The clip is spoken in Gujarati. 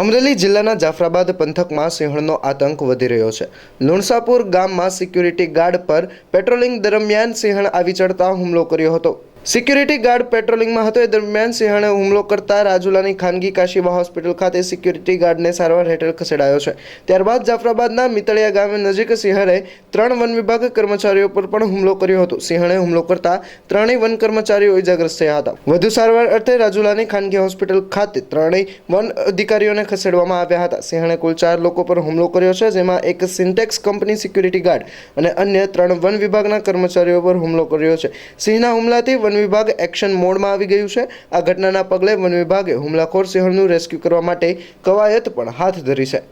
અમરેલી જિલ્લાના જાફરાબાદ પંથકમાં સિંહણનો આતંક વધી રહ્યો છે. લુણસાપુર ગામમાં સિક્યુરિટી ગાર્ડ પર પેટ્રોલિંગ દરમિયાન સિંહણ આવી ચડતા હુમલો કર્યો હતો. સિક્યુરિટી ગાર્ડ પેટ્રોલિંગમાં હતો એ દરમિયાન સિંહણે હુમલો કરતા રાજુલાની ખાનગી કાશીબા હોસ્પિટલ ખાતે સિક્યુરિટી ગાર્ડને સારવાર હેઠળ ખસેડાયો છે. ત્યારબાદ જાફરાબાદના મિતળિયા ગામે નજીક સિંહણે ત્રણ વન વિભાગ કર્મચારીઓ પર પણ હુમલો કર્યો હતો. સિંહણે હુમલો કરતા ત્રણેય વન કર્મચારીઓ ઇજાગ્રસ્ત થયા હતા. વધુ સારવાર અર્થે રાજુલાની ખાનગી હોસ્પિટલ ખાતે ત્રણેય વન અધિકારીઓને ખસેડવામાં આવ્યા હતા. સિંહણે કુલ ચાર લોકો પર હુમલો કર્યો છે, જેમાં એક સિન્ટેક્સ કંપની સિક્યુરિટી ગાર્ડ અને અન્ય ત્રણ વન વિભાગના કર્મચારીઓ પર હુમલો કર્યો છે. સિંહના હુમલાથી વન વિભાગ એક્શન મોડમાં આવી ગયું છે. આ ઘટનાના પગલે વન વિભાગે હુમલાખોર સિંહણનું રેસ્ક્યુ કરવા માટે કવાયત પણ હાથ ધરી છે.